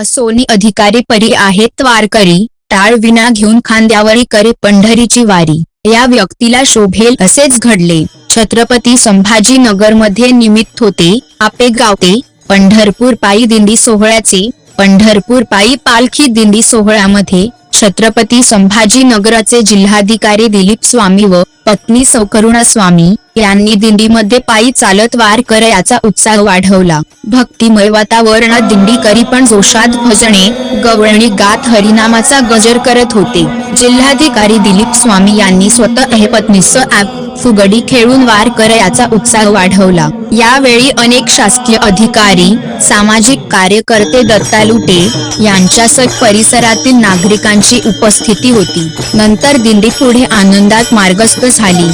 असोनी अधिकारी परी आहेत वारकरी. टाळ विना घेऊन खांद्यावरी करे पंढरीची वारी. या व्यक्तीला शोभेल असेच घडले. छत्रपती संभाजी नगरमध्ये निमित्त होते आपे गावते पंढरपूर पायी दिंडी सोहळ्याचे पंढरपूर पायी पालखी दिंडी सोहळ्यामध्ये छत्रपती संभाजी नगराचे जिल्हाधिकारी दिलीप स्वामी व पत्नी सौकरुणा स्वामी यांनी दिंडीमध्ये पायी चालत वारकऱ्याचा उत्साह वाढवला. भक्तिमय वातावरणात दिंडीकरी पण जोशात भजने गवळणी गात हरिनामाचा गजर करत होते. जिल्हाधिकारी दिलीप स्वामी यांनी स्वतः पत्नीसह ऍप फुगडी खेळून वारकऱ्याचा उत्साह वाढवला. यावेळी अनेक शासकीय अधिकारी सामाजिक कार्यकर्ते दत्ता लुटे यांच्यासह परिसरातील नागरिकांची उपस्थिती होती. नंतर दिंडी पुढे आनंदात मार्गस्थ झाली.